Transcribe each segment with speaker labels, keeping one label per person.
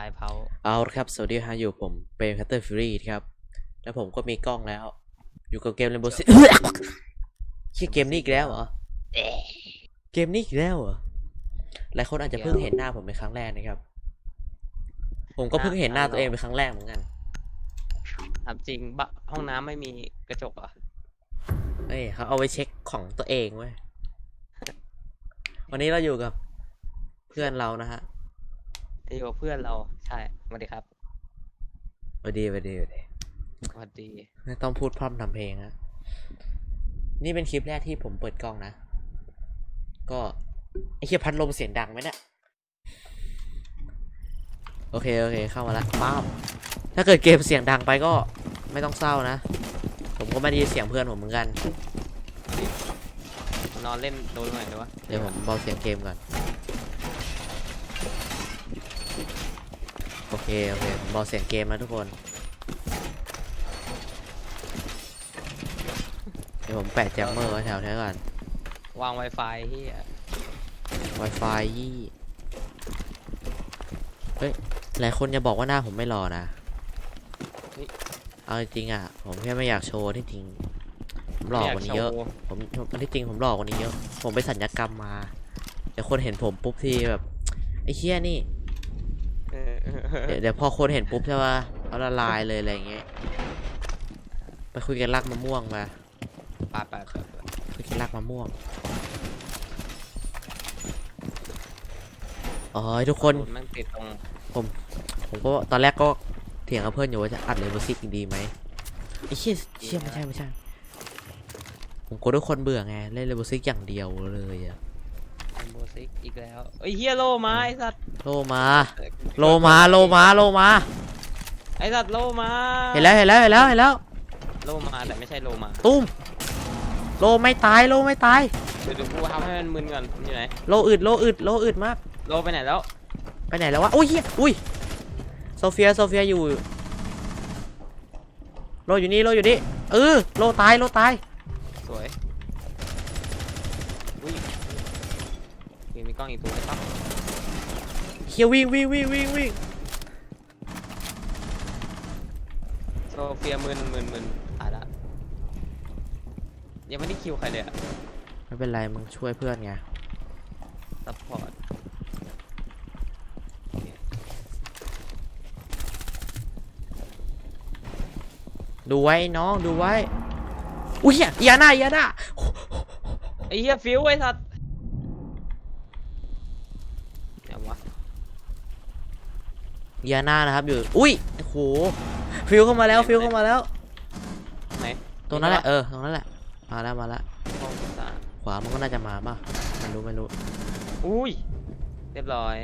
Speaker 1: ายเผา
Speaker 2: เอาละครับ สวัสดีฮะอยู่ผมเป็นคัตเตอร์ฟิรีครับ แล้วผมก็มีกล้องแล้ว อยู่กับเกมเรนโบว์ซิชื่อเกมนี้อีกแล้วเหรอ เกมนี้อีกแล้วเหรอ หลายคนอาจจะเพิ่งเห็นหน้าผมเป็นครั้งแรกนะครับ ผมก็เพิ่งเห็นหน้าตัวเองเป็นครั้งแรกเหมือนกัน
Speaker 1: ถามจริงบะห้องน้ำไม่มีกระจกเหรอะ
Speaker 2: เอ้ยเขาเอาไว้เช็คของตัวเองเว้ย วันนี้เราอยู่กับเพื่อนเรานะฮะ
Speaker 1: อยู่กับเพื่อนเราใช่สวัสดีครับ
Speaker 2: สวัสดีสวัสดีสวัสดี
Speaker 1: สวัสดี
Speaker 2: ไม่ต้องพูดพร่ำทำเพลงฮะนี่เป็นคลิปแรกที่ผมเปิดกล้องนะ ก็ไอ้เหี้ยพัดลมเสียงดังไหมเนี่ยโอเค โอเค เข้ามาละป้าบถ้าเกิดเกมเสียงดังไปก็ไม่ต้องเศร้านะ ผมก็ไม่ได้ยินเสียงเพื่อนผมเหมือนกัน
Speaker 1: นอนเล่นโดนหน่อยดีวะ
Speaker 2: เดี๋ยวผมเบาเสียงเกมก่อน โอเคโอเคผมเบาเสียงเกมนะทุกคนเดี๋ยวผมแปะแจมเมอร์ไว้แถวนี้ก่อน
Speaker 1: วาง Wi-Fi ที่
Speaker 2: Wi-Fi ยี่เฮ้ยหลายคนจะบอกว่าหน้าผมไม่รอนะเอาจริงๆอะ ผมแค่ไม่อยากโชว์ที่จริงผมหลอกกว่านี้เยอะ ผมอันที่จริงผมหลอกกว่านี้เยอะ ผมไปสัญญกรรมมาแต่คนเห็นผมปุ๊บทีแบบไอ้เชี่ยนี่
Speaker 1: เออ
Speaker 2: เดี๋ยวเดี๋ยวพอคนเห็นปุ๊บใช่ป่ะเขาละลายเลยอะไรอย่างเงี้ย ไปคุยกันรักมะม่วงมา
Speaker 1: ปาดปาดปาดปาด
Speaker 2: คุยกันรักมะม่วงอ๋อทุกคน
Speaker 1: โดนแมันติดตรง
Speaker 2: ผมก็ตอนแรกก็เถียงกับเพื่อนอยู่ว่าจะอัดเลเวอร์ซิกดีไหมไอ้เชี่ยเชี่ยไม่ใช่ไม่ใช่ ผมกลัวทุกคนเบื่อไงเล่นเลเวอร์ซิกอย่างเดียวเลยอะ
Speaker 1: โบ ซิกอีกแล้วเอ้ยเฮียโลมาไอสัตว์
Speaker 2: โลมา โลมาโลมาโลมา
Speaker 1: ไอสัตว์โลมา
Speaker 2: เห็นแล้วเห็นแล้วเห็นแล้วเห็นแล้ว
Speaker 1: โลมาแต่ไม่ใช่โลมา
Speaker 2: ตุ้ม โลไม่ตายโลไม่ตาย
Speaker 1: เดี๋ยวเดี๋ยวกูทำให้มันมึนก่อนมันอยู่ไหน
Speaker 2: โลอึดโลอึดโลอึดมาก
Speaker 1: โลไปไหนแล้ว
Speaker 2: ไปไหนแล้ววะ อุ้ยเหี้ยอุ้ย โซเฟีย โซเฟียอยู่ โลอยู่นี่ โลอยู่นี่ เออ โลตาย โลตาย
Speaker 1: สวยอุ้ยมีมี กล้องอีกตัวไหมครับ
Speaker 2: เฮียวิ่งวิ่งวิ่งวิ่งวิ่ง
Speaker 1: โซเฟียมึนมึนมึนตายละยังไม่ได้คิวใครเลยอะ
Speaker 2: ไม่เป็นไรมึงช่วยเพื่อนไง
Speaker 1: ซัพพอร์ต
Speaker 2: ดูไว้น้องดูไว้อุ้ยเหี้ยอย่าหน้าอย่าหน้า
Speaker 1: ไอ้เหี้ยฟิวไอ้สัตว์เดี๋ยววะ
Speaker 2: อย่าหน้านะครับอยู่ อุ้ยโอ้โหฟิวเข้ามาแล้วฟิวเข้ามาแล้ว
Speaker 1: ไหน
Speaker 2: ตรงนั้นแหละเออตรงนั้นแหละมาแล้วมาแล้ว
Speaker 1: ห้องสาม
Speaker 2: ขวามันก็น่าจะมาป่ะไม่รู้ไม่รู้
Speaker 1: อุ้ยเรียบร้อย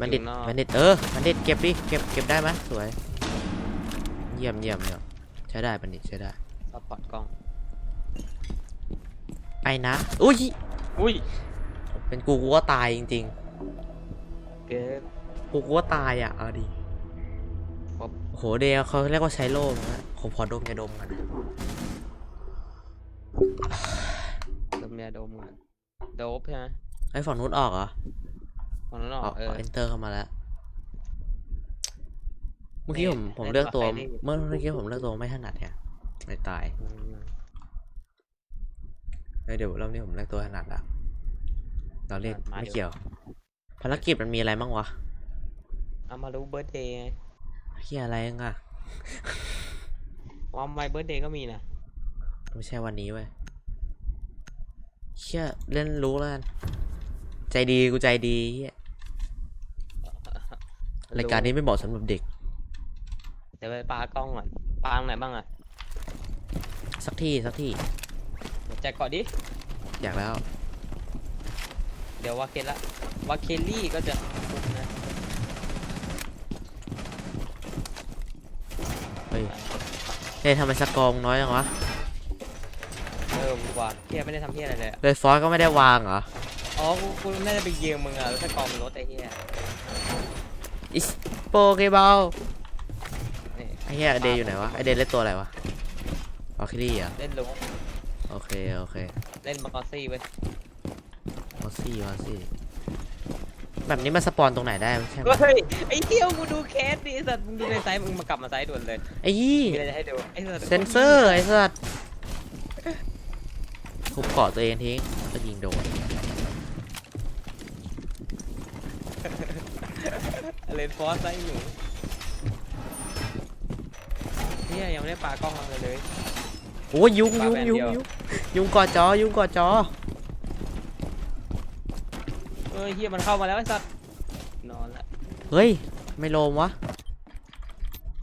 Speaker 2: บันดิต
Speaker 1: อยู่นอก
Speaker 2: บันดิตเออบันดิตเก็บดิเก็บเก็บได้ไหมสวย เยี่ยมเยี่ยมเยี่ยมใช้ได้บันดิตใช้ได้
Speaker 1: ซัพพอร์ตกล้อง
Speaker 2: ไอ้นะอุ้ย
Speaker 1: อุ้ย
Speaker 2: เป็นกูกูก็ตายจริง
Speaker 1: เกิน
Speaker 2: ๆกูกูก็ตายอะเอาดิ
Speaker 1: ครับ
Speaker 2: โอ้โห เดียวเขาเรียกว่าใช้โล่นะผมพอดมจะดมกันนะ
Speaker 1: ดมยาดมก่อนโดบใช่ไหม
Speaker 2: ไอ้ฝั่งนู้นออกเหรอ
Speaker 1: ฝั่งนั้นอ
Speaker 2: อ
Speaker 1: อ
Speaker 2: อกก
Speaker 1: เออ
Speaker 2: เอนเตอร์เข้ามาแล้ว เมื่อกี้
Speaker 1: นี่
Speaker 2: ผมผม
Speaker 1: เล่น
Speaker 2: เลือกตัว
Speaker 1: ต่อไปนี่
Speaker 2: เมื่อเมื่อกี้ผมเลือกตัวไม่ถนัดไงไม่ตาย
Speaker 1: อืม
Speaker 2: เอ้ยเดี๋ยวรอบนี้ผมเลือกตัวถนัดละเราเล่นไม่เกี่ยว ภารกิจมันมีอะไรบ้างวะ
Speaker 1: เอามารู้เบิร์ดเดย์ไง
Speaker 2: เฮียอะไรอะ
Speaker 1: วันไวเบิร์ดเดย์ก็มีนะ
Speaker 2: ไม่ใช่วันนี้เว้ยเชี่ยเล่นรู้แล้วกัน ใจดีกูใจดีเหี้ยรายการนี้ไม่เหมาะสำหรับเด็ก
Speaker 1: เดี๋ยวไปปากล้องก่อนปาตรงไหนบ้างอะ
Speaker 2: สักที่ สักที่
Speaker 1: เดี๋ยวแจกก่อนดิ
Speaker 2: อยากแล้ว
Speaker 1: เดี๋ยววาเคละวาเคลลี่ก็จะปุ๊บนะ
Speaker 2: เฮ้ยเฮ้ยทำไมสกอร์มึงน้อยจังวะ
Speaker 1: เออกูว่าเฮียไม่ได้ทำเฮียอะไรเลยอะ
Speaker 2: เลยฟอสก็ไม่ได้วางเหรอ
Speaker 1: อ๋อกูกูน่าจะไปเยียงมึงอะแล้วถ้ากองมันลดไอ้เฮีย
Speaker 2: อิสโปเกบอล
Speaker 1: นี่
Speaker 2: ไอ้เหี้ยเดย์อยู่ไหนวะไอเดย์เล่นตัวอะไรวะออคิลี่อะ
Speaker 1: เล่นลุก
Speaker 2: โอเคโอเค
Speaker 1: เล่นมากอซี่เว้ย
Speaker 2: มอสซี่มอสซี่ แบบนี้มาสปอนตรงไหนได้ใช่ไหม
Speaker 1: เฮ้ยไอ้เที่ยวกูดูเคสดิไอ้สัตว์มึงดูในไซต์มึงมากลับมาไซต์ด่วนเลย
Speaker 2: ไอ้ยี่
Speaker 1: มีอะไรจะให้ดูไอ้สัตว์
Speaker 2: เซนเซอร์ไอ้สัสทุบเกาะตัวเองทิ้งก็ยิงโดน
Speaker 1: เลนฟอสไซต์หนูเนี่ยยังไม่ได้ปากล้องมาเลยเลย
Speaker 2: โอ้ยยุงยุงยุง
Speaker 1: ปาแบนเดียว
Speaker 2: ยุงยุงเกาะจอยุงเกาะจอ
Speaker 1: เอ้ ยเฮียมันเข้ามาแล้วไอ้สัตว์นอนละ
Speaker 2: เฮ้ย ไม่โลมวะ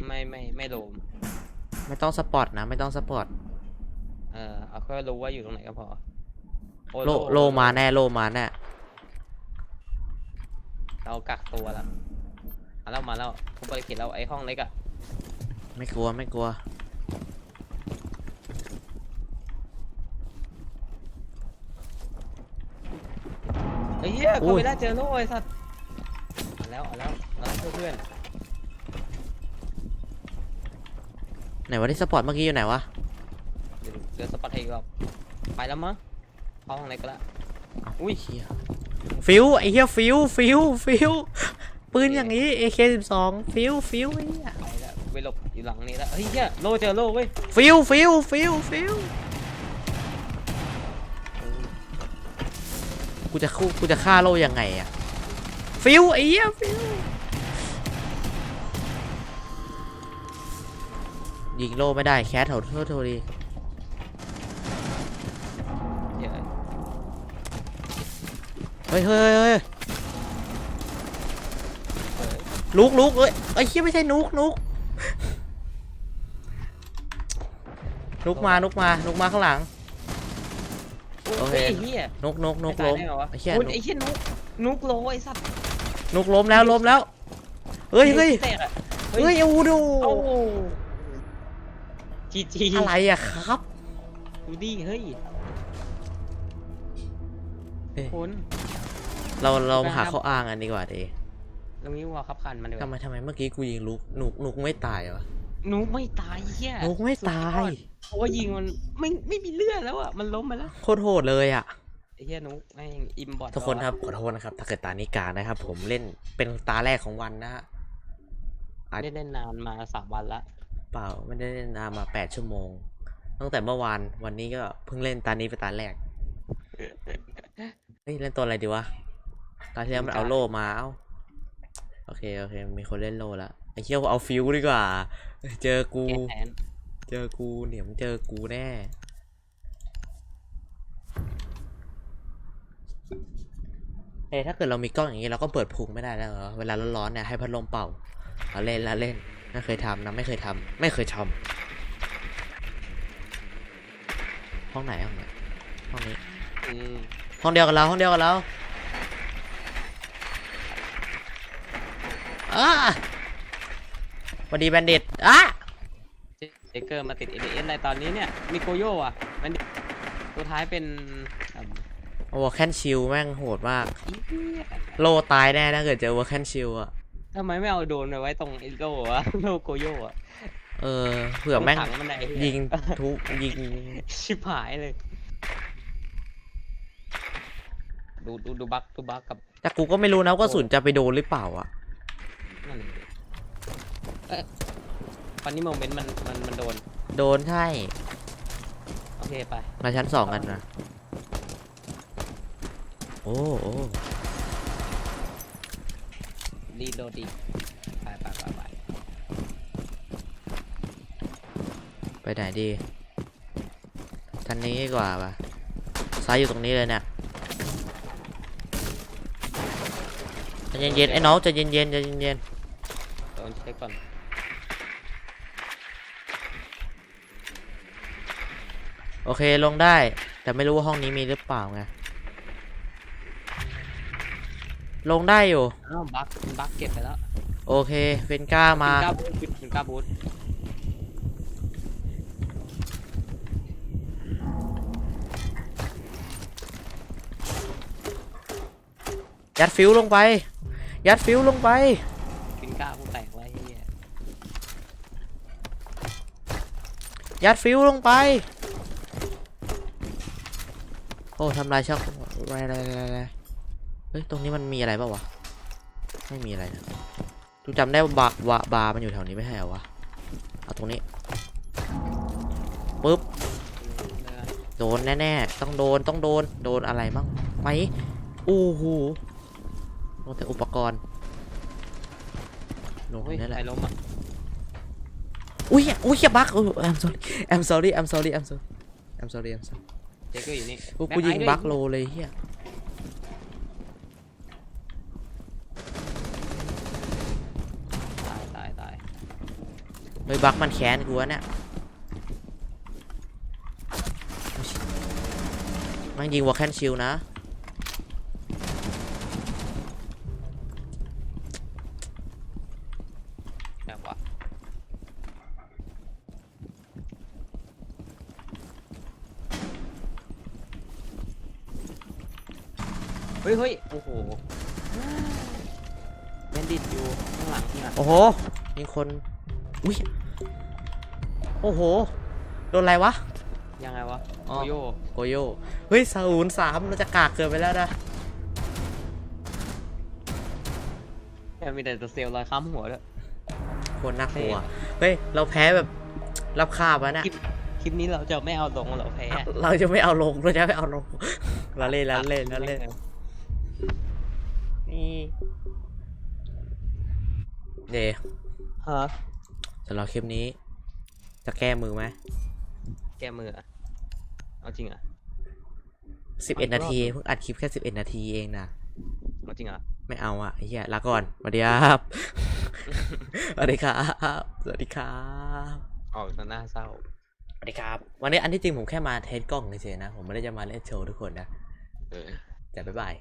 Speaker 1: ไม่ไม่ไม่โลม
Speaker 2: ไม่ต้องสปอร์ตนะ ไม่ต้องสปอร์ต
Speaker 1: เออเอาแค่รู้ว่าอยู่ตรงไหนก็พอโอ้
Speaker 2: โลโลมาแน่โลมาแน่
Speaker 1: เรากักตัวแล้วมาแล้วมาแล้วผมไปเขียนเราไอ้ห้องเล็กอะ
Speaker 2: ไม่กลัวไม่กลัว
Speaker 1: เฮ้ยเฮีย
Speaker 2: อุ้
Speaker 1: กู
Speaker 2: ย
Speaker 1: ไม่ได้เจอโล่ไอ้สัตว์เอาแล้วเอาแล้วเอาแล้วเพื่อน
Speaker 2: ไหนวะที่สปอร์ตเมื่อกี้อยู่ไหนวะ
Speaker 1: ๆเดี๋ยวเดี๋ยวสปอตให้อีกรอบไปแล้วมั้งเข้าห้องเล็กก็แล้วอุ้ย
Speaker 2: เหี้ยฟิวไอ้เหี้ยฟิวฟิวฟิวปืนอย่างนี้ AK12 ฟิวฟิวไอ้เหี้ย
Speaker 1: ไปแล้วไปหลบอยู่หลังนี้แล้วเฮ้ยเฮียโล่เจอโล่เว้ย
Speaker 2: ฟิวฟิวฟิวฟิว กูจะคู่กูจะฆ่าโลยังไงอะฟิวไอ้เหี้ยฟิวยิงโลไม่ได้แคสโถโทษโทษดี
Speaker 1: เฮ้
Speaker 2: ยเฮ้ยเฮ้ยลุกลุกเอ้ยไอ้ยเหี้ยไม่ใช่นุกนุกนุกมานุกมานุกมาข้างหลัง โอเค
Speaker 1: ฮ้ยเฮีย
Speaker 2: นุกนุกนุก
Speaker 1: ไม่ตาย
Speaker 2: ล้ม
Speaker 1: ได้ไงวะ
Speaker 2: ไอ้เหี้ย
Speaker 1: โอ้ย
Speaker 2: นุก
Speaker 1: ไอ้เฮียนุกนุกโลไอ้สัตว์
Speaker 2: นุกล้มแล้วล้มแล้ว เฮ้ยเฮ้ย
Speaker 1: แตกอะ
Speaker 2: เฮ้ยเอาดู
Speaker 1: โอ้จีจี
Speaker 2: อะไรอะครับ
Speaker 1: ดูดิเฮ้ย
Speaker 2: เอ้ย
Speaker 1: คน
Speaker 2: เราเรามาหา
Speaker 1: ได้ครับ
Speaker 2: ข้ออ้างอันดีกว่าดี
Speaker 1: ตรงนี้วัวขับคันมันดีก
Speaker 2: ทำไม
Speaker 1: ว่า
Speaker 2: ทำไมเมื่อกี้กูยิงลุกนุกนุกไม่ตายวะ
Speaker 1: นุกไม่ตายเฮีย
Speaker 2: นุกไม่ตาย
Speaker 1: เพราะว่ายิงมันไม่ไม่มีเลือดแล้วอะมันล้มไปแล้ว
Speaker 2: โคตรโหดเลยอะ
Speaker 1: ไอ้เฮียนุกแม่งอิมบอท
Speaker 2: ทุกคนครับขอโทษนะครับ ถ้าเกิดตานิกานะครับ ผมเล่นเป็นตาแรกของวันนะฮะอาจ
Speaker 1: ไม่ได้เล่นนานมาสามวันละ
Speaker 2: เปล่าไม่ได้เล่นนานมาแปดชั่วโมง ตั้งแต่เมื่อวานวันนี้ก็เพิ่งเล่นตานี้เป็นตาแรกเฮ้ยเล่นตัวอะไรดีวะตาที่แล้วมันเอาโล่มาเอ้าโอเคโอเค มีคนเล่นโล่แล้วไอ้เชี่ยเอาฟิวดีกว่า เจอกู
Speaker 1: แก้แค้น
Speaker 2: เจอกูเดี๋ยวมึงเจอกูแน่เฮ้ยถ้าเกิดเรามีกล้องอย่างนี้เราก็เปิดพุงไม่ได้แล้วเหรอ เวลาร้อนๆเนี่ยให้พัดลมเป่าเราเล่นแล้วเล่นไม่เคยทำนะไม่เคยทำไม่เคยทำห้องไหนห้องไหนห้องนี้
Speaker 1: อืม
Speaker 2: ห้องเดียวกับเราห้องเดียวกับเรา อ่าสวัสดีแบนดิตอะ
Speaker 1: เจเกอร์มาติดเอเดอะไรตอนนี้เนี่ย มีโกโย่อะมันตัวท้ายเป็นอะ
Speaker 2: โอ้แคนชิลแม่งโหดมาก
Speaker 1: อีเหี้ย
Speaker 2: โลตายแน่ถ้าเกิดเจอเวอร์แคนชิลอะ
Speaker 1: ทำไมไม่เอาโดรนไปไว้ตรงไอ้โล่วะโลโกโย่อะ
Speaker 2: เออเผื่อแม่ง
Speaker 1: ตรงถัมันไหน
Speaker 2: ยิงทุกยิง
Speaker 1: ชิบหายเลย ดูดูดูบักดูบักกับ
Speaker 2: แต่กูก็ไม่รู้นะว่ากระสุนจะไปโดนหรือเปล่าอะ
Speaker 1: นั่นเลยเอ้ยตอนนี้โมเมนต์มันมันมันโดน
Speaker 2: โดนใช่
Speaker 1: โอเคไป
Speaker 2: มาชั้นสองกันนะ โอ้โอ้
Speaker 1: รีโหลดอีกไปไปไปไป
Speaker 2: ไปไหนดีทันนี้ดีกว่าปะซ้ายอยู่ตรงนี้เลยเนี่ยใจเย็นๆไอ้น้องใจเย็นๆใจเย็น
Speaker 1: โดนเช็ค ก่อน
Speaker 2: ๆโอเคลงได้ แต่ไม่รู้ว่าห้องนี้มีหรือเปล่าไงลงได้อยู่
Speaker 1: อ้าวบักบักเก็บไปแล้ว
Speaker 2: โอเคเฟนก้ามา
Speaker 1: กล้าบูทเป็นกล้าบูท
Speaker 2: ยัดฟิวลงไป ยัดฟิวลงไป
Speaker 1: เป็นกล้าบูทแตกไว้เฮี ยั
Speaker 2: ดฟิวลงไป โอ้ทำลายช่องอะไรอะไรอะไรเฮ้ย ตรงนี้มันมีอะไรเปล่าวะ ไม่มีอะไรนะกูจำได้ว่าบาร์วบาร์มันอยู่แถวนี้ไม่ใช่เหรอวะ เอาตรงนี้ปุ๊บ โดนแน่ๆ ต้องโดน ต้องโดน โดนอะไรมั่งไหมอู้หูโดนแต่อุปกรณ์โดน
Speaker 1: โอ้ย
Speaker 2: นี่แห
Speaker 1: ใคร
Speaker 2: ละ
Speaker 1: ล้มอะ
Speaker 2: อุ้ยอุ้ยอย่าบัก I'm sorry I'm sorry I'm sorry I'm sorry I'm sorry I'm sorry
Speaker 1: เจเกอร์อยู่นี่
Speaker 2: กู
Speaker 1: แบ็ค
Speaker 2: กูยิง
Speaker 1: ไอซ์ด้วย
Speaker 2: บักโลเลยเฮีย
Speaker 1: ตายตายตาย
Speaker 2: เฮ้ยบักมันแค้นกูวะเนี่ยมันยิงวอลแคนชิลนะ
Speaker 1: แบบวะ เฮ้ยเฮ้ยโอ้โหแบนดิตอยู่ข้างหลังนี่นะ
Speaker 2: โอ้โห มีคน อุ้ย โอ้โห โดนอะไรวะ
Speaker 1: ยังไงวะ
Speaker 2: อ๋อ
Speaker 1: โอโย
Speaker 2: โกโยเฮ้ยศูนย์สามเราจะกากเกินไปแล้วนะ
Speaker 1: แค่มีแต่ตัวเซลล์ลอยค้ำหัวด้วย
Speaker 2: โคตรน่ากลัว เฮ้ย เราแพ้แบบรับคาบแล้วนะ
Speaker 1: คลิปคลิปนี้เราจะไม่เอาลงเราแพ้
Speaker 2: เราจะไม่เอาลง เราจะไม่เอาลง เราเล่นเราเล่นเราเล่นนี่ เด
Speaker 1: ฮะ
Speaker 2: สำหรับคลิปนี้ จะแก้มือไหม
Speaker 1: แก้มืออะเอาจริงเหรอะ
Speaker 2: สิบเอ็ดนาทีเพิ่งอัดคลิปแค่สิบเอ็ดนาทีเองนะ
Speaker 1: เอาจริงเหรอะ
Speaker 2: ไม่เอาอะไอ้เหี้ยลาก่อนสวัสดีครับสวัสดีครับสวัสดีครับ
Speaker 1: ออกจะน่าเศร้า
Speaker 2: สวัสดีครับ วันนี้อันที่จริงผมแค่มาเทสกล้องเฉยๆนะ ผมไม่ได้จะมาเล่นโชว์ทุกคนนะ
Speaker 1: เออ
Speaker 2: แต่บ๊ายบาย